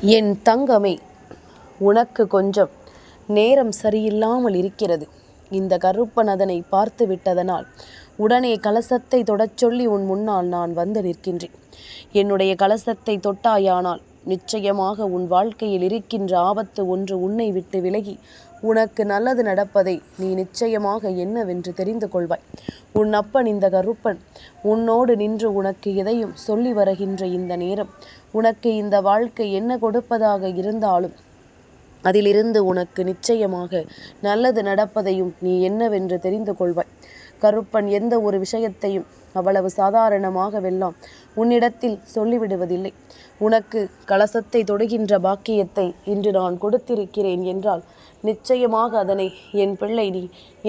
என் தங்கமே உனக்கு கொஞ்சம் நேரம் சரியில்லாமல் இருக்கிறது. இந்த கருப்பன் அதனை பார்த்து விட்டதனால் உடனே கலசத்தை தொடச் சொல்லி உன் முன்னால் நான் வந்து நிற்கின்றேன். என்னுடைய கலசத்தை தொட்டாயானால் நிச்சயமாக உன் வாழ்க்கையில் இருக்கின்ற ஆபத்து ஒன்று உன்னை விட்டு விலகி உனக்கு நல்லது நடப்பதை நீ நிச்சயமாக என்னவென்று தெரிந்து கொள்வாய். உன் அப்பன் இந்த கருப்பன். உன்னோடு நின்று உனக்கு எதையும் சொல்லி வருகின்ற இந்த நேரம். உனக்கு இந்த வாழ்க்கை என்ன கொடுப்பதாக இருந்தாலும் அதிலிருந்து உனக்கு நிச்சயமாக நல்லது நடப்பதையும் நீ என்னவென்று தெரிந்து கொள்வாய். கருப்பன் எந்த ஒரு விஷயத்தையும் அவ்வளவு சாதாரணமாகவெல்லாம் உன்னிடத்தில் சொல்லிவிடுவதில்லை. உனக்கு கலசத்தை தொடுகின்ற பாக்கியத்தை இன்று நான் கொடுத்திருக்கிறேன் என்றால் நிச்சயமாக அதனை என் பிள்ளை நீ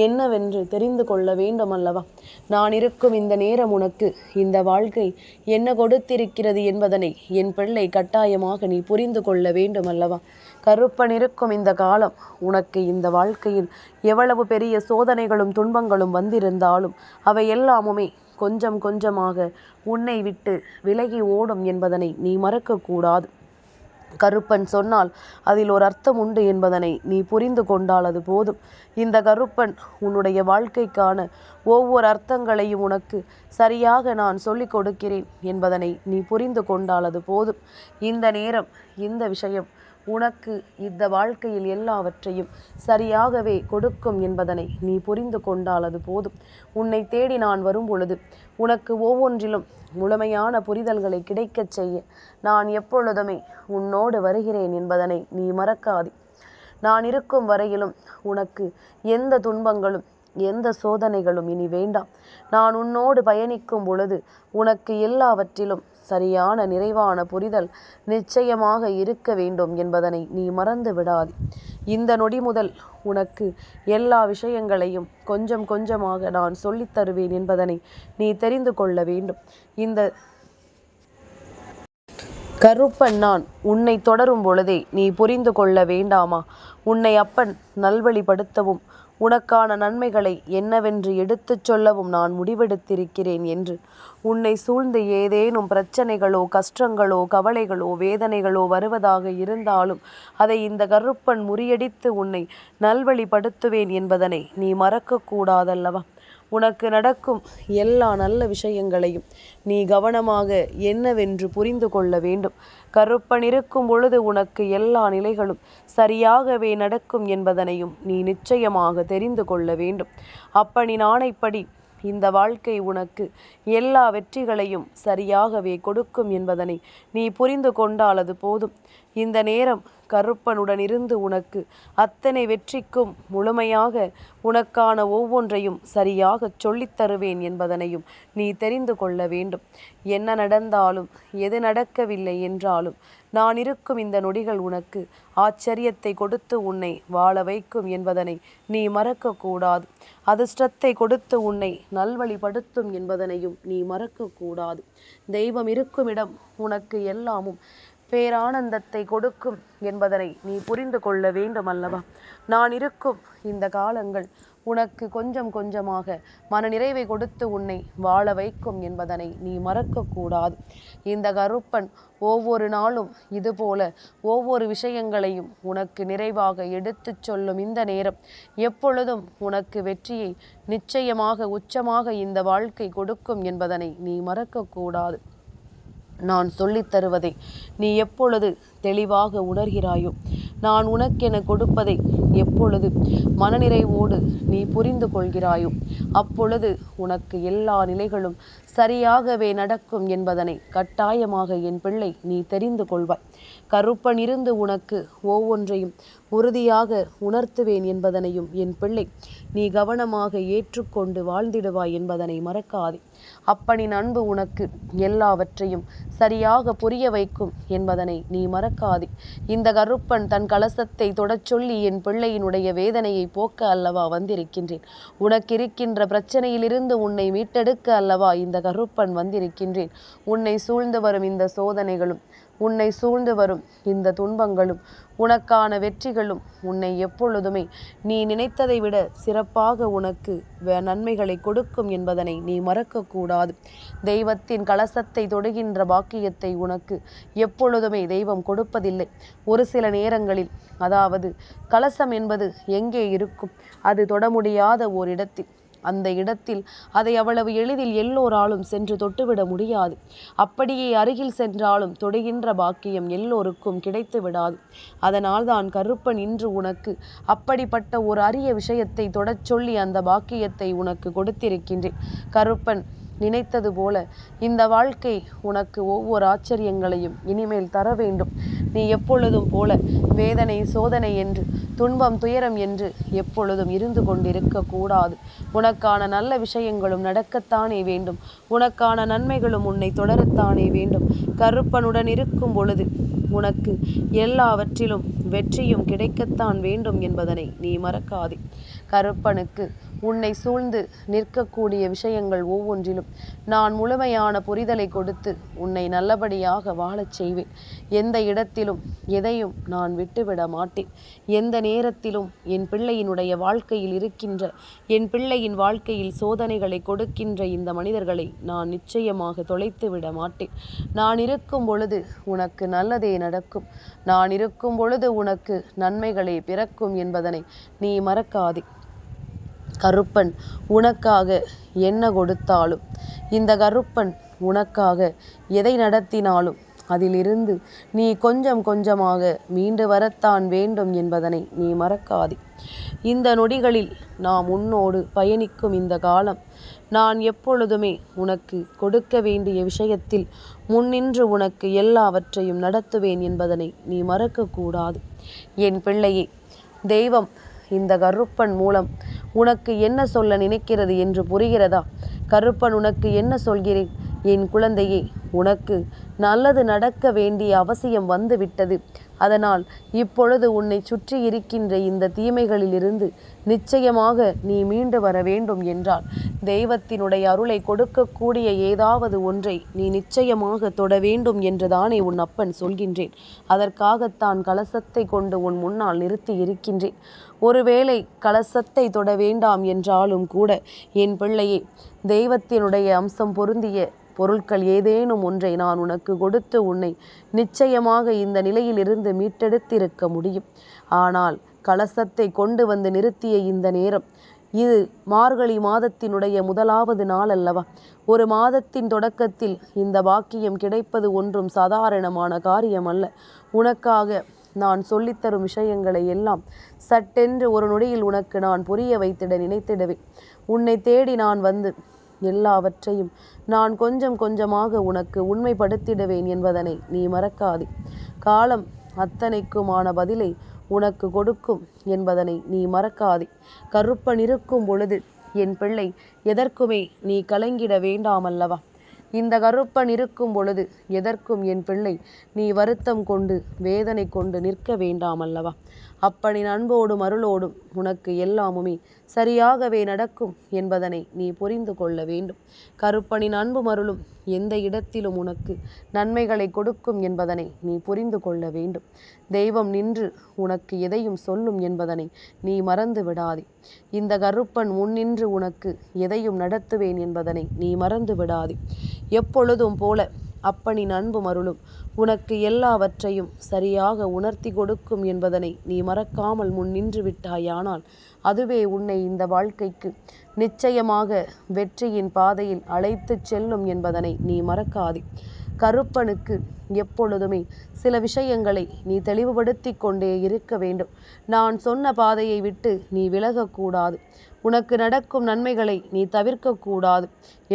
என்னவென்று தெரிந்து கொள்ள வேண்டும் அல்லவா நான் இருக்கும் இந்த நேரம் உனக்கு இந்த வாழ்க்கை என்ன கொடுத்திருக்கிறது என்பதனை என் பிள்ளை கட்டாயமாக நீ புரிந்து கொள்ள வேண்டும் அல்லவா கருப்பன் இருக்கும் இந்த காலம் உனக்கு இந்த வாழ்க்கையில் எவ்வளவு பெரிய சோதனைகளும் துன்பங்களும் வந்திருந்தாலும் அவை எல்லாமுமே கொஞ்சம் கொஞ்சமாக உன்னை விட்டு விலகி ஓடும் என்பதனை நீ மறக்கக்கூடாது. கருப்பன் சொன்னால் அதில் ஒரு அர்த்தம் உண்டு என்பதனை நீ புரிந்து கொண்டால் அது போதும். இந்த கருப்பன் உன்னுடைய வாழ்க்கைக்கான ஒவ்வொரு அர்த்தங்களையும் உனக்கு சரியாக நான் சொல்லிக் கொடுக்கிறேன் என்பதனை நீ புரிந்து கொண்டால் அது போதும். இந்த நேரம் இந்த விஷயம் உனக்கு இந்த வாழ்க்கையில் எல்லாவற்றையும் சரியாகவே கொடுக்கும் என்பதனை நீ புரிந்து கொண்டால் அது போதும். உன்னை தேடி நான் வரும் பொழுது உனக்கு ஒவ்வொன்றிலும் முழுமையான புரிதல்களை கிடைக்கச் செய்ய நான் எப்பொழுதுமே உன்னோடு வருகிறேன் என்பதனை நீ மறக்காதே. நான் இருக்கும் வரையிலும் உனக்கு எந்த துன்பங்களும் எந்த சோதனைகளும் இனி வேண்டாம். நான் உன்னோடு பயணிக்கும் பொழுது உனக்கு எல்லாவற்றிலும் சரியான நிறைவான புரிதல் நிச்சயமாக இருக்க வேண்டும் என்பதனை நீ மறந்து விடாது. இந்த நொடி முதல் உனக்கு எல்லா விஷயங்களையும் கொஞ்சம் கொஞ்சமாக நான் சொல்லித் தருவேன் என்பதனை நீ தெரிந்து கொள்ள வேண்டும். இந்த கருப்பன் நான் உன்னை தொடரும் பொழுதே நீ புரிந்து கொள்ள வேண்டாமா? உன்னை அப்பன் நல்வழிப்படுத்தவும் உனக்கான நன்மைகளை என்னவென்று எடுத்துச் சொல்லவும் நான் முடிவெடுத்திருக்கிறேன் என்று. உன்னை சூழ்ந்து ஏதேனும் பிரச்சனைகளோ கஷ்டங்களோ கவலைகளோ வேதனைகளோ வருவதாக இருந்தாலும் அதை இந்த கருப்பன் முறியடித்து உன்னை நல்வழிப்படுத்துவேன் என்பதனை நீ மறக்கக்கூடாதல்லவா? உனக்கு நடக்கும் எல்லா நல்ல விஷயங்களையும் நீ கவனமாக என்னவென்று புரிந்து கொள்ள வேண்டும். கருப்பன் இருக்கும் பொழுது உனக்கு எல்லா நிலைகளும் சரியாகவே நடக்கும் என்பதனையும் நீ நிச்சயமாக தெரிந்து கொள்ள வேண்டும். அப்பனின் நாணைப்படி இந்த வாழ்க்கை உனக்கு எல்லா வெற்றிகளையும் சரியாகவே கொடுக்கும் என்பதனை நீ புரிந்து கொண்டால் அது போதும். இந்த நேரம் கருப்பனுடன் இருந்து உனக்கு. அத்தனை வெற்றிக்கும் முழுமையாக உனக்கான ஒவ்வொன்றையும் சரியாக சொல்லித் தருவேன் என்பதனையும் நீ தெரிந்து கொள்ள வேண்டும். என்ன நடந்தாலும் எது நடக்கவில்லை என்றாலும் நான் இருக்கும் இந்த நொடிகள் உனக்கு ஆச்சரியத்தை கொடுத்து உன்னை வாழ வைக்கும் என்பதனை நீ மறக்கக்கூடாது. அதிர்ஷ்டத்தை கொடுத்து உன்னை நல்வழிப்படுத்தும் என்பதனையும் நீ மறக்கக்கூடாது. தெய்வம் இருக்கும் இடம் உனக்கு எல்லாமும் பேரானந்தத்தை கொடுக்கும் என்பதனை நீ புரிந்து கொள்ள வேண்டும் அல்லவா நான் இருக்கும் இந்த காலங்கள் உனக்கு கொஞ்சம் கொஞ்சமாக மனநிறைவை கொடுத்து உன்னை வாழ வைக்கும் என்பதனை நீ மறக்கக்கூடாது இந்த கருப்பன் ஒவ்வொரு நாளும் இதுபோல ஒவ்வொரு விஷயங்களையும் உனக்கு நிறைவாக எடுத்துச் சொல்லும் இந்த நேரம். எப்பொழுதும் உனக்கு வெற்றியை நிச்சயமாக உச்சமாக இந்த வாழ்க்கை கொடுக்கும் என்பதனை நீ மறக்கக்கூடாது நான் சொல்லித் தருவதை. நீ எப்பொழுது தெளிவாக உணர்கிறாயோ? நான் உனக்கென கொடுப்பதை எப்பொழுது மனநிறைவோடு நீ புரிந்து கொள்கிறாயோ? அப்பொழுது உனக்கு எல்லா நிலைகளும் சரியாகவே நடக்கும் என்பதனை கட்டாயமாக என் பிள்ளை நீ தெரிந்து கொள்வாய். கருப்பன் இருந்து உனக்கு ஒவ்வொன்றையும் உறுதியாக உணர்த்துவேன் என்பதனையும் என் பிள்ளை நீ கவனமாக ஏற்றுக்கொண்டு வாழ்ந்திடுவாய் என்பதனை மறக்காதே. அப்பனின் அன்பு உனக்கு எல்லாவற்றையும் சரியாக புரிய வைக்கும் என்பதனை நீ மறக்காதே. இந்த கருப்பன் தன் கலசத்தை தொடச் சொல்லி என் பிள்ளையினுடைய வேதனையை போக்க அல்லவா வந்திருக்கின்றேன். உனக்கிருக்கின்ற பிரச்சனையிலிருந்து உன்னை மீட்டெடுக்க அல்லவா இந்த கருப்பன் வந்திருக்கின்றேன். உன்னை சூழ்ந்து வரும் இந்த சோதனைகளும் உன்னை சூழ்ந்து வரும் இந்த துன்பங்களும் உனக்கான வெற்றிகளும் உன்னை எப்பொழுதுமே நீ நினைத்ததை விட சிறப்பாக உனக்கு நன்மைகளை கொடுக்கும் என்பதனை நீ மறக்கக்கூடாது. தெய்வத்தின் கலசத்தை தொடுகின்ற பாக்கியத்தை உனக்கு எப்பொழுதுமே தெய்வம் கொடுப்பதில்லை. ஒரு சில நேரங்களில் அதாவது கலசம் என்பது எங்கே இருக்கும்? அது தொட முடியாத ஓரிடத்தில். அந்த இடத்தில் அதை அவ்வளவு எளிதில் எல்லோராலும் சென்று தொட்டுவிட முடியாது. அப்படியே அருகில் சென்றாலும் தொடுகின்ற பாக்கியம் எல்லோருக்கும் கிடைத்து விடாது. அதனால் தான் கருப்பன் இன்று உனக்கு அப்படிப்பட்ட ஒரு அரிய விஷயத்தை தொடச் சொல்லி அந்த பாக்கியத்தை உனக்கு கொடுத்திருக்கின்றேன். கருப்பன் நினைத்தது போல இந்த வாழ்க்கை உனக்கு ஒவ்வொரு ஆச்சரியங்களையும் இனிமேல் தர வேண்டும். நீ எப்பொழுதும் போல வேதனை சோதனை என்று துன்பம் துயரம் என்று எப்பொழுதும் இருந்து கொண்டிருக்க கூடாது. உனக்கான நல்ல விஷயங்களும் நடக்கத்தானே வேண்டும். உனக்கான நன்மைகளும் உன்னை தொடரத்தானே வேண்டும். கருப்பனுடன் இருக்கும் பொழுது உனக்கு எல்லாவற்றிலும் வெற்றியும் கிடைக்கத்தான் வேண்டும் என்பதனை நீ மறக்காதே. கருப்பனுக்கு உன்னை சூழ்ந்து நிற்கக்கூடிய விஷயங்கள் ஒவ்வொன்றிலும் நான் முழுமையான புரிதலை கொடுத்து உன்னை நல்லபடியாக வாழச் செய்வேன். எந்த இடத்திலும் எதையும் நான் விட்டுவிட மாட்டேன். எந்த நேரத்திலும் என் பிள்ளையினுடைய வாழ்க்கையில் இருக்கின்ற என் பிள்ளையின் வாழ்க்கையில் சோதனைகளை கொடுக்கின்ற இந்த மனிதர்களை நான் நிச்சயமாக தொலைத்து விட மாட்டேன். நான் இருக்கும் பொழுது உனக்கு நல்லதே நடக்கும். நான் இருக்கும் பொழுது உனக்கு நன்மைகளே பிறக்கும் என்பதனை நீ மறக்காதே. கருப்பன் உனக்காக என்ன கொடுத்தாலும். இந்த கருப்பன் உனக்காக எதை நடத்தினாலும் அதிலிருந்து நீ கொஞ்சம் கொஞ்சமாக மீண்டு வரத்தான் வேண்டும் என்பதனை நீ மறக்காதே. இந்த நொடிகளில் நாம் உன்னோடு பயணிக்கும் இந்த காலம் நான் எப்பொழுதுமே உனக்கு கொடுக்க வேண்டிய விஷயத்தில் முன்னின்று உனக்கு எல்லாவற்றையும் நடத்துவேன் என்பதனை நீ மறக்கக்கூடாது. என் பிள்ளையே தெய்வம் இந்த கருப்பன் மூலம் உனக்கு என்ன சொல்ல நினைக்கிறது என்று புரிகிறதா? கருப்பன் உனக்கு என்ன சொல்கிறேன்? என் குழந்தையே உனக்கு நல்லது நடக்க வேண்டிய அவசியம் வந்துவிட்டது. அதனால் இப்பொழுது உன்னை சுற்றி இருக்கின்ற இந்த தீமைகளிலிருந்து நிச்சயமாக நீ மீண்டு வர வேண்டும் என்றால் தெய்வத்தினுடைய அருளை கொடுக்கக்கூடிய ஏதாவது ஒன்றை நீ நிச்சயமாக தொட வேண்டும் என்றுதானே உன் அப்பன் சொல்கின்றேன். அதற்காகத்தான் கலசத்தை கொண்டு உன் முன்னால் நிறுத்தி இருக்கின்றேன். ஒருவேளை கலசத்தை தொட வேண்டாம் என்றாலும் கூட என் பிள்ளையே தெய்வத்தினுடைய அம்சம் பொருந்திய பொருட்கள் ஏதேனும் ஒன்றை நான் உனக்கு கொடுத்து உன்னை நிச்சயமாக இந்த நிலையிலிருந்து மீட்டெடுத்திருக்க முடியும். ஆனால் கலசத்தை கொண்டு வந்து நிறுத்திய இந்த நேரம் இது மார்கழி மாதத்தினுடைய முதலாவது நாள் அல்லவா ஒரு மாதத்தின் தொடக்கத்தில் இந்த பாக்கியம் கிடைப்பது ஒன்றும் சாதாரணமான காரியம் அல்ல உனக்காக நான் சொல்லித்தரும் விஷயங்களை எல்லாம் சட்டென்று ஒரு நொடியில் உனக்கு நான் புரிய வைத்திட நினைத்திடுவேன். உன்னை தேடி நான் வந்து எல்லாவற்றையும் நான் கொஞ்சம் கொஞ்சமாக உனக்கு உண்மைப்படுத்திடுவேன் என்பதனை நீ மறக்காதே. காலம் அத்தனைக்குமான பதிலை உனக்கு கொடுக்கும் என்பதனை நீ மறக்காதே. கருப்பன் இருக்கும் பொழுது என் பிள்ளை எதற்குமே நீ கலங்கிட வேண்டாமல்லவா? இந்த கருப்பன் இருக்கும் பொழுது எதற்கும் என் பிள்ளை நீ வருத்தம் கொண்டு வேதனை கொண்டு நிற்க வேண்டாமல்லவா? அப்பனின் அன்போடும் அருளோடும் உனக்கு எல்லாமுமே சரியாகவே நடக்கும் என்பதனை நீ புரிந்து கொள்ள வேண்டும். கருப்பனின் அன்பு மருளும் எந்த இடத்திலும் உனக்கு நன்மைகளை கொடுக்கும் என்பதனை நீ புரிந்து கொள்ள வேண்டும். தெய்வம் நின்று உனக்கு எதையும் சொல்லும் என்பதனை நீ மறந்து விடாதே. இந்த கருப்பன் முன்னின்று உனக்கு எதையும் நடத்துவேன் என்பதனை நீ மறந்து விடாதே. எப்பொழுதும் போல அப்பனின் அன்பும் அருளும் உனக்கு எல்லாவற்றையும் சரியாக உணர்த்தி கொடுக்கும் என்பதனை நீ மறக்காமல் முன் நின்று விட்டாயானால் அதுவே உன்னை இந்த வாழ்க்கைக்கு நிச்சயமாக வெற்றியின் பாதையில் அழைத்துச் செல்லும் என்பதனை நீ மறக்காதே. கருப்பனுக்கு எப்பொழுதுமே சில விஷயங்களை நீ தெளிவுபடுத்தி கொண்டே இருக்க வேண்டும். நான் சொன்ன பாதையை விட்டு நீ விலகக்கூடாது. உனக்கு நடக்கும் நன்மைகளை நீ தவிர்க்கக்கூடாது.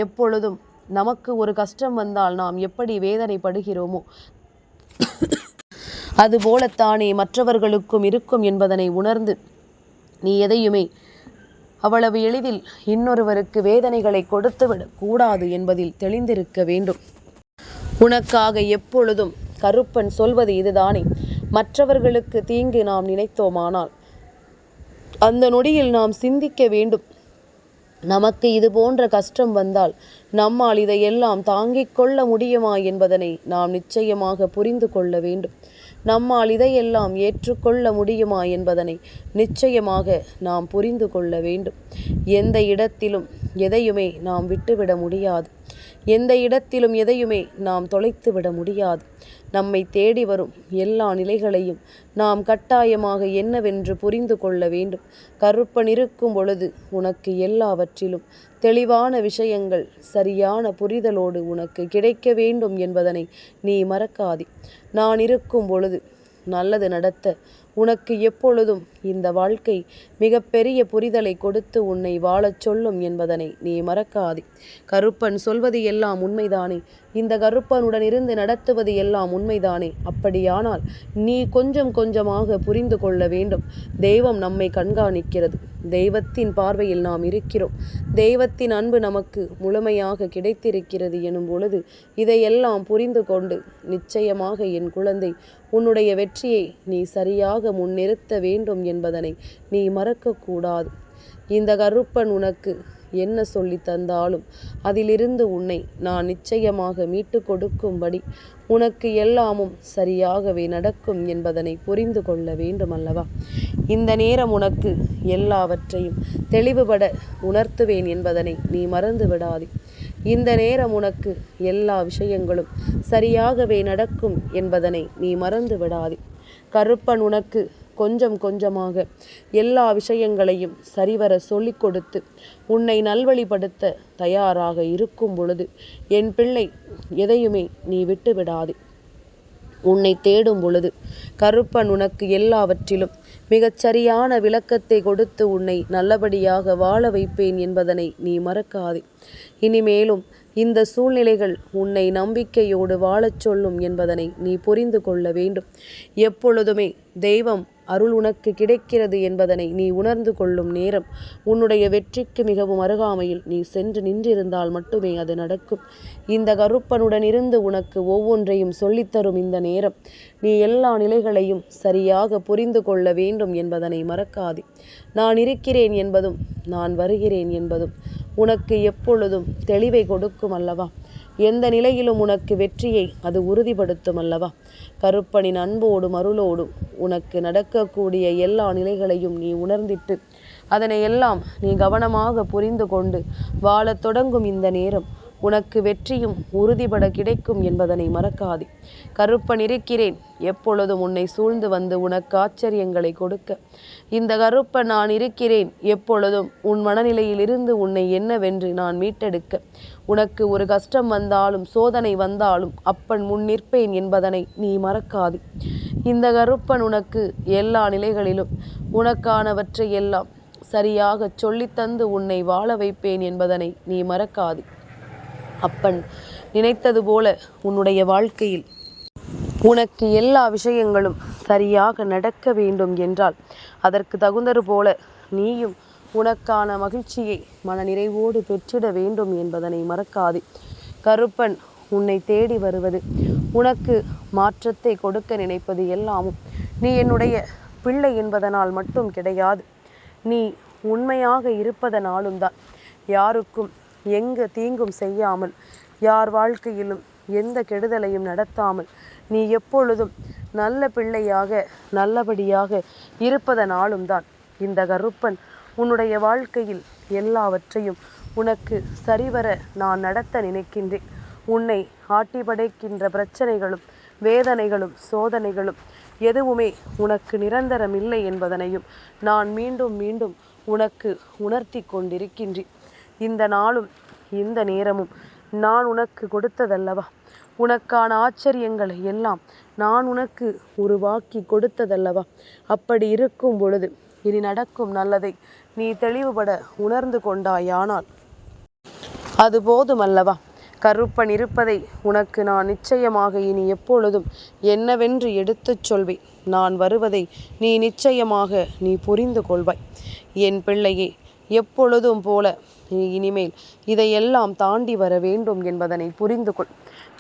எப்பொழுதும் நமக்கு ஒரு கஷ்டம் வந்தால் நாம் எப்படி வேதனைப்படுகிறோமோ அதுபோலத்தானே மற்றவர்களுக்கும் இருக்கும் என்பதனை உணர்ந்து நீ எதையுமே அவ்வளவு எளிதில் இன்னொருவருக்கு வேதனைகளை கொடுத்துவிடக் கூடாது என்பதில் தெளிந்திருக்க வேண்டும். உனக்காக எப்பொழுதும் கருப்பன் சொல்வது இதுதானே. மற்றவர்களுக்கு தீங்கு நாம் நினைத்தோமானால் அந்த நொடியில் நாம் சிந்திக்க வேண்டும். நமக்கு இது போன்ற கஷ்டம் வந்தால் நம்மால் இதையெல்லாம் தாங்கிக் கொள்ள முடியுமா என்பதனை நாம் நிச்சயமாக புரிந்து கொள்ள வேண்டும். நம்மால் இதையெல்லாம் ஏற்றுக்கொள்ள முடியுமா என்பதனை நிச்சயமாக நாம் புரிந்து கொள்ள வேண்டும். எந்த இடத்திலும் எதையுமே நாம் விட்டுவிட முடியாது. எந்த இடத்திலும் எதையுமே நாம் தொலைத்து விட முடியாது. நம்மை தேடி வரும் எல்லா நிலைகளையும் நாம் கட்டாயமாக என்னவென்று புரிந்து கொள்ள வேண்டும். கருப்பன் இருக்கும் பொழுது உனக்கு எல்லாவற்றிலும் தெளிவான விஷயங்கள் சரியான புரிதலோடு உனக்கு கிடைக்க வேண்டும் என்பதனை நீ மறக்காதே. நான் இருக்கும் பொழுது நல்லது நடத்த உனக்கு எப்பொழுதும் இந்த வாழ்க்கை மிகப்பெரிய புரிதலை கொடுத்து உன்னை வாழச் சொல்லும் என்பதனை நீ மறக்காதே. கருப்பன் சொல்வது எல்லாம் உண்மைதானே? இந்த கருப்பனுடன் இருந்து நடத்துவது எல்லாம் உண்மைதானே? அப்படியானால் நீ கொஞ்சம் கொஞ்சமாக புரிந்து கொள்ள வேண்டும். தெய்வம் நம்மை கண்காணிக்கிறது. தெய்வத்தின் பார்வையில் நாம் இருக்கிறோம். தெய்வத்தின் அன்பு நமக்கு முழுமையாக கிடைத்திருக்கிறது எனும் பொழுது இதையெல்லாம் புரிந்து கொண்டு நிச்சயமாக என் குழந்தை உன்னுடைய வெற்றியை நீ சரியாக முன்னிறுத்த வேண்டும் என்பதனை நீ மறக்கக்கூடாது. இந்த கருப்பன் உனக்கு என்ன சொல்லி தந்தாலும் அதிலிருந்து உன்னை நான் நிச்சயமாக மீட்டு கொடுக்கும்படி உனக்கு எல்லாமும் சரியாகவே நடக்கும் என்பதனை புரிந்து கொள்ள வேண்டும் அல்லவா இந்த நேரம் உனக்கு எல்லாவற்றையும் தெளிவுபட உணர்த்துவேன் என்பதனை நீ மறந்து விடாதே. இந்த நேரம் உனக்கு எல்லா விஷயங்களும் சரியாகவே நடக்கும் என்பதனை நீ மறந்து விடாதே. கருப்பன் உனக்கு கொஞ்சம் கொஞ்சமாக எல்லா விஷயங்களையும் சரிவர சொல்லிக் கொடுத்து உன்னை நல்வழிப்படுத்த தயாராக இருக்கும் பொழுது என் பிள்ளை எதையுமே நீ விட்டு விடாதே உன்னை தேடும் பொழுது கருப்பன் உனக்கு எல்லாவற்றிலும் மிகச்சரியான விளக்கத்தை கொடுத்து உன்னை நல்லபடியாக வாழ வைப்பேன் என்பதனை நீ மறக்காதே. இனிமேலும் இந்த சூழ்நிலைகள் உன்னை நம்பிக்கையோடு வாழச் சொல்லும் என்பதனை நீ புரிந்து கொள்ள வேண்டும். எப்பொழுதுமே தெய்வம் அருள் உனக்கு கிடைக்கிறது என்பதனை நீ உணர்ந்து கொள்ளும் நேரம் உன்னுடைய வெற்றிக்கு மிகவும் அருகாமையில் நீ சென்று நின்றிருந்தால் மட்டுமே அது நடக்கும். இந்த கருப்பனுடன் இருந்து உனக்கு ஒவ்வொன்றையும் சொல்லித்தரும் இந்த நேரம். நீ எல்லா நிலைகளையும் சரியாக புரிந்து கொள்ள வேண்டும் என்பதனை மறக்காதே. நான் இருக்கிறேன் என்பதும் நான் வருகிறேன் என்பதும் உனக்கு எப்பொழுதும் தெளிவை கொடுக்கும் அல்லவா? எந்த நிலையிலும் உனக்கு வெற்றியை அது உறுதிப்படுத்தும் அல்லவா? கருப்பனின் அன்போடும் அருளோடும் உனக்கு நடக்கக்கூடிய எல்லா நிலைகளையும் நீ உணர்ந்திட்டு அதனை எல்லாம் நீ கவனமாக புரிந்து கொண்டு வாழத் தொடங்கும் இந்த நேரம் உனக்கு வெற்றியும் உறுதிபட கிடைக்கும் என்பதனை மறக்காதே. கருப்பன் இருக்கிறேன். எப்பொழுதும் உன்னை சூழ்ந்து வந்து உனக்கு ஆச்சரியங்களை கொடுக்க. இந்த கருப்பன் நான் இருக்கிறேன். எப்பொழுதும் உன் மனநிலையில் இருந்து உன்னை என்னவென்று நான் மீட்டெடுக்க. உனக்கு ஒரு கஷ்டம் வந்தாலும் சோதனை வந்தாலும் அப்பன் முன் நிற்பேன் என்பதனை நீ மறக்காதே. இந்த கருப்பன் உனக்கு எல்லா நிலைகளிலும் உனக்கானவற்றை எல்லாம் சரியாக சொல்லித்தந்து உன்னை வாழ வைப்பேன் என்பதனை நீ மறக்காதே. அப்பன். நினைத்தது போல உன்னுடைய வாழ்க்கையில் உனக்கு எல்லா விஷயங்களும் சரியாக நடக்க வேண்டும் என்றால் அதற்கு தகுந்தது போல நீயும் உனக்கான மகிழ்ச்சியை மனநிறைவோடு பெற்றிட வேண்டும் என்பதனை மறக்காது. கருப்பன் உன்னை தேடி வருவது உனக்கு மாற்றத்தை கொடுக்க நினைப்பது எல்லாமும் நீ என்னுடைய பிள்ளை என்பதனால் மட்டும் கிடையாது. நீ உண்மையாக இருப்பதனாலும் தான் யாருக்கும் எங்கு தீங்கும் செய்யாமல் யார் வாழ்க்கையிலும் எந்த கெடுதலையும் நடத்தாமல் நீ எப்பொழுதும் நல்ல பிள்ளையாக நல்லபடியாக இருப்பதனாலும் தான் இந்த கருப்பன் உன்னுடைய வாழ்க்கையில் எல்லாவற்றையும் உனக்கு சரிவர நான் நடத்த நினைக்கின்றேன். உன்னை ஆட்டி படைக்கின்ற பிரச்சனைகளும் வேதனைகளும் சோதனைகளும் எதுவுமே உனக்கு நிரந்தரம் இல்லை என்பதனையும் நான் மீண்டும் மீண்டும் உனக்கு உணர்த்தி கொண்டிருக்கின்றேன். இந்த நாளும் இந்த நேரமும் நான் உனக்கு கொடுத்ததல்லவா? உனக்கான ஆச்சரியங்களை எல்லாம் நான் உனக்கு உருவாக்கி கொடுத்ததல்லவா? அப்படி இருக்கும் பொழுது இனி நடக்கும் நல்லதை நீ தெளிவுபட உணர்ந்து கொண்டாயானால் அது போதுமல்லவா? கருப்பன் இருப்பதை உனக்கு நான் நிச்சயமாக இனி எப்பொழுதும் என்னவென்று எடுத்துச் சொல்வேன். நான் வருவதை நீ நிச்சயமாக நீ புரிந்து கொள்வாய். என் பிள்ளையே எப்பொழுதும் போல இனிமேல் இதையெல்லாம் தாண்டி வர வேண்டும் என்பதனை புரிந்து கொள்.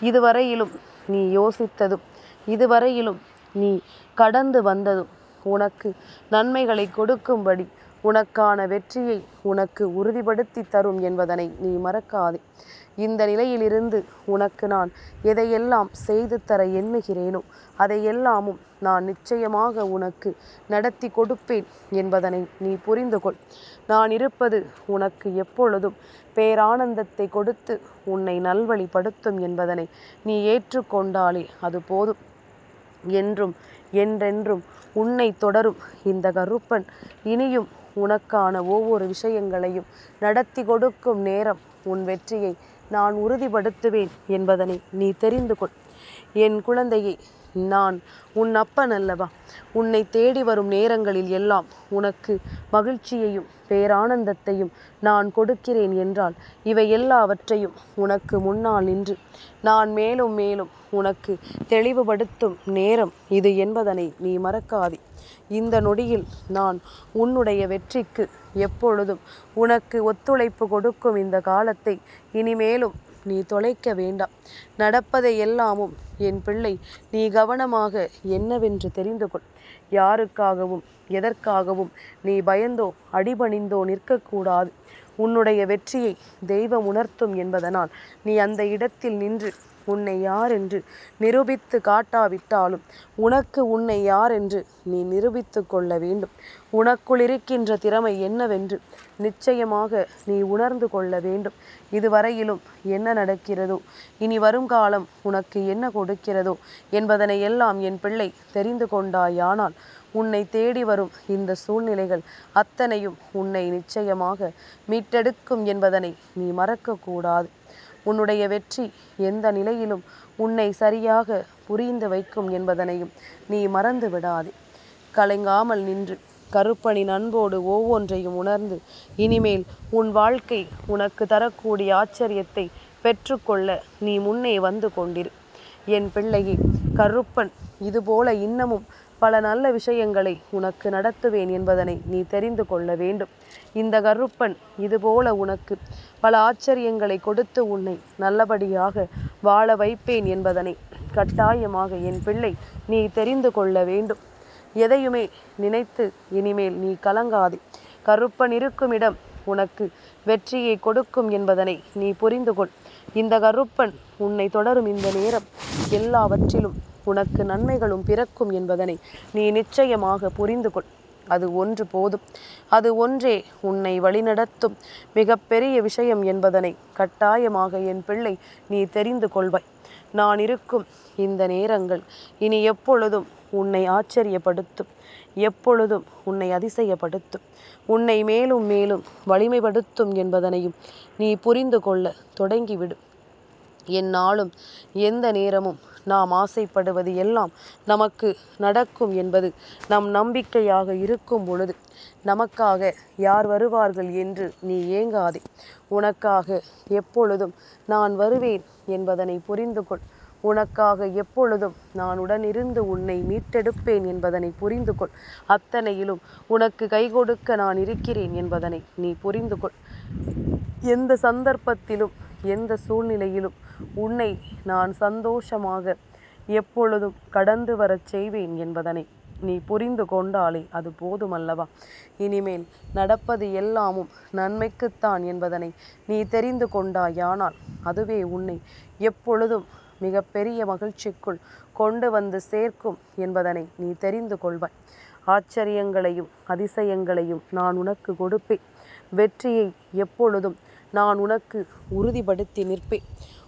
இதுவரையிலும் நீ யோசித்ததும் இதுவரையிலும் நீ கடந்து வந்ததும் உனக்கு நன்மைகளை கொடுக்கும்படி உனக்கான வெற்றியை உனக்கு உறுதிப்படுத்தி தரும் என்பதனை நீ மறக்காதே. இந்த நிலையிலிருந்து உனக்கு நான் எதையெல்லாம் செய்து தர எண்ணுகிறேனோ அதையெல்லாமும் நான் நிச்சயமாக உனக்கு நடத்தி கொடுப்பேன் என்பதனை நீ புரிந்து கொள். நான் இருப்பது உனக்கு எப்பொழுதும் பேரானந்தத்தை கொடுத்து உன்னை நல்வழிப்படுத்தும் என்பதனை நீ ஏற்றுக்கொண்டாலே அது போதும். என்றும் என்றென்றும் உன்னை தொடரும் இந்த கருப்பன் இனியும் உனக்கான ஒவ்வொரு விஷயங்களையும் நடத்தி கொடுக்கும் நேரம் உன் வெற்றியை நான் உறுதிப்படுத்துவேன் என்பதனை நீ தெரிந்து கொள். என் குழந்தையை நான் உன் அப்பன் அல்லவா? உன்னை தேடி வரும் நேரங்களில் எல்லாம் உனக்கு மகிழ்ச்சியையும் பேரானந்தத்தையும் நான் கொடுக்கிறேன் என்றால் இவை எல்லாவற்றையும் உனக்கு முன்னால் நின்று நான் மேலும் மேலும் உனக்கு தெளிவுபடுத்தும் நேரம் இது என்பதனை நீ மறக்காதே. இந்த நொடியில் நான் உன்னுடைய வெற்றிக்கு எப்பொழுதும் உனக்கு ஒத்துழைப்பு கொடுக்கும் இந்த காலத்தை இனிமேலும் நீ தொலைக்க வேண்டாம். நடப்பதை எல்லாமும் என் பிள்ளை நீ கவனமாக என்னவென்று தெரிந்து கொள். யாருக்காகவும் எதற்காகவும் நீ பயந்தோ அடிபணிந்தோ நிற்கக்கூடாது. உன்னுடைய வெற்றியை தெய்வம் உணர்த்தும் என்பதனால் நீ அந்த இடத்தில் நின்று உன்னை யார் என்று நிரூபித்து காட்டாவிட்டாலும் உனக்கு உன்னை யார் என்று நீ நிரூபித்து கொள்ள வேண்டும். உனக்குள் இருக்கின்ற திறமை என்னவென்று நிச்சயமாக நீ உணர்ந்து கொள்ள வேண்டும். இதுவரையிலும் என்ன நடக்கிறதோ இனி வருங்காலம் உனக்கு என்ன கொடுக்கிறதோ என்பதனை எல்லாம் என் பிள்ளை தெரிந்து கொண்டாயானால் உன்னை தேடி வரும் இந்த சூழ்நிலைகள் அத்தனையும் உன்னை நிச்சயமாக மீட்டெடுக்கும் என்பதனை நீ மறக்கக்கூடாது. உன்னுடைய வெற்றி எந்த நிலையிலும் உன்னை சரியாக புரிந்து வைக்கும் என்பதனையும் நீ மறந்து விடாதே. கலங்காமல் நின்று கருப்பனின் அன்போடு ஒவ்வொன்றையும் உணர்ந்து இனிமேல் உன் வாழ்க்கை உனக்கு தரக்கூடிய ஆச்சரியத்தை பெற்றுக்கொள்ள நீ முன்னே வந்து கொண்டிரு. என் பிள்ளையை கருப்பன் இதுபோல இன்னமும் பல நல்ல விஷயங்களை உனக்கு நடத்துவேன் என்பதனை நீ தெரிந்து கொள்ள வேண்டும். இந்த கருப்பன் இதுபோல உனக்கு பல ஆச்சரியங்களை கொடுத்து உன்னை நல்லபடியாக வாழ வைப்பேன் என்பதனை கட்டாயமாக என் பிள்ளை நீ தெரிந்து கொள்ள வேண்டும். எதையுமே நினைத்து இனிமேல் நீ கலங்காதே. கருப்பன் இருக்கும் இடம் உனக்கு வெற்றியை கொடுக்கும் என்பதனை நீ புரிந்து கொள். இந்த கருப்பன் உன்னை தொடரும் இந்த நேரம் எல்லாவற்றிலும் உனக்கு நன்மைகளும் பிறக்கும் என்பதனை நீ நிச்சயமாக புரிந்து கொள். அது ஒன்று போதும். அது ஒன்றே உன்னை வழிநடத்தும். மிகப்பெரிய விஷயம் என்பதனை கட்டாயமாக என் பிள்ளை நீ தெரிந்து கொள்வாய். நான் இருக்கும் இந்த நேரங்கள் இனி எப்பொழுதும் உன்னை ஆச்சரியப்படுத்தும். எப்பொழுதும் உன்னை அதிசயப்படுத்தும். உன்னை மேலும் மேலும் வலிமைப்படுத்தும் என்பதனையும் நீ புரிந்து கொள்ள தொடங்கிவிடும் என்னாலும் எந்த நேரமும் நாம் ஆசைப்படுவது எல்லாம் நமக்கு நடக்கும் என்பது நம் நம்பிக்கையாக இருக்கும் பொழுது நமக்காக யார் வருவார்கள் என்று நீ ஏங்காதே. உனக்காக எப்பொழுதும் நான் வருவேன் என்பதனை புரிந்து கொள். உனக்காக எப்பொழுதும் நான் உடனிருந்து உன்னை மீட்டெடுப்பேன் என்பதனை புரிந்து கொள். அத்தனையிலும் உனக்கு கை கொடுக்க நான் இருக்கிறேன் என்பதனை நீ புரிந்து கொள். எந்த சந்தர்ப்பத்திலும் எந்த சூழ்நிலையிலும் உன்னை நான் சந்தோஷமாக எப்பொழுதும் கடந்து வரச் செய்வேன் என்பதனை நீ புரிந்து கொண்டாலே அது போதுமல்லவா. இனிமேல் நடப்பது எல்லாமும் நன்மைக்குத்தான் என்பதனை நீ தெரிந்து கொண்டாயானால் அதுவே உன்னை எப்பொழுதும் மிகப்பெரிய மகிழ்ச்சிக்குள் கொண்டு வந்து சேர்க்கும் என்பதனை நீ தெரிந்து கொள்வாய். ஆச்சரியங்களையும் அதிசயங்களையும் நான் உனக்கு கொடுப்பேன். வெற்றியை எப்பொழுதும் நான் உனக்கு உறுதிப்படுத்தி நிற்பேன்.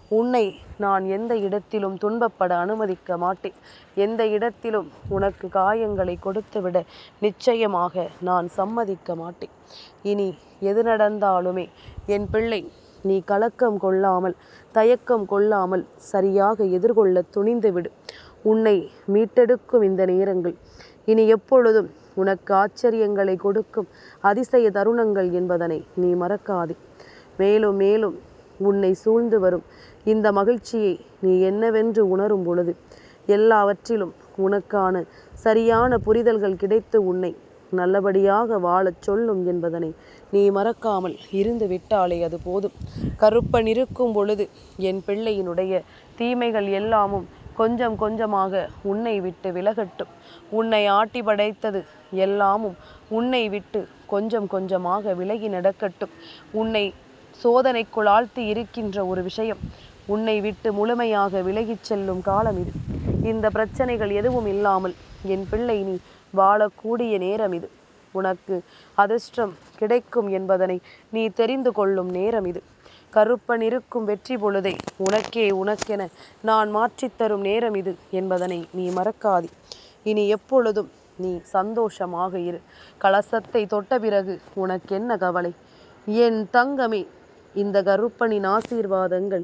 உன்னை நான் எந்த இடத்திலும் துன்பப்பட அனுமதிக்க மாட்டேன். எந்த இடத்திலும் உனக்கு காயங்களை கொடுத்துவிட நிச்சயமாக நான் சம்மதிக்க மாட்டேன். இனி எது நடந்தாலுமே என் பிள்ளை நீ கலக்கம் கொள்ளாமல் தயக்கம் கொள்ளாமல் சரியாக எதிர்கொள்ள துணிந்துவிடு. உன்னை மீட்டெடுக்கும் இந்த நேரங்கள் இனி எப்பொழுதும் உனக்கு ஆச்சரியங்களை கொடுக்கும் அதிசய தருணங்கள் என்பதனை நீ மறக்காதே. மேலும் மேலும் உன்னை சூழ்ந்து வரும் இந்த மகிழ்ச்சியை நீ என்னவென்று உணரும் பொழுது எல்லாவற்றிலும் உனக்கான சரியான புரிதல்கள் கிடைத்து உன்னை நல்லபடியாக வாழச் சொல்லும் என்பதனை நீ மறக்காமல் இருந்து விட்டாலே அது போதும். கருப்பன் இருக்கும் பொழுது என் பிள்ளையினுடைய தீமைகள் எல்லாமும் கொஞ்சம் கொஞ்சமாக உன்னை விட்டு விலகட்டும். உன்னை ஆட்டி படைத்தது எல்லாமும் உன்னை விட்டு கொஞ்சம் கொஞ்சமாக விலகி நடக்கட்டும். உன்னை சோதனைக்குள் ஆழ்த்தி இருக்கின்ற ஒரு விஷயம் உன்னை விட்டு முழுமையாக விலகிச் செல்லும் காலம் இது. இந்த பிரச்சனைகள் எதுவும் இல்லாமல் என் பிள்ளை நீ வாழக்கூடிய நேரம் இது. உனக்கு அதிர்ஷ்டம் கிடைக்கும் என்பதனை நீ தெரிந்து கொள்ளும் நேரம் இது. கருப்பன் இருக்கும் வெற்றி பொழுதை உனக்கே உனக்கென நான் மாற்றித் தரும் நேரம் இது என்பதனை நீ மறக்காதி. இனி எப்பொழுதும் நீ சந்தோஷமாக இரு. கலசத்தை தொட்ட பிறகு உனக்கென்ன கவலை? என் தங்கமே இந்த கருப்பனின் ஆசீர்வாதங்கள்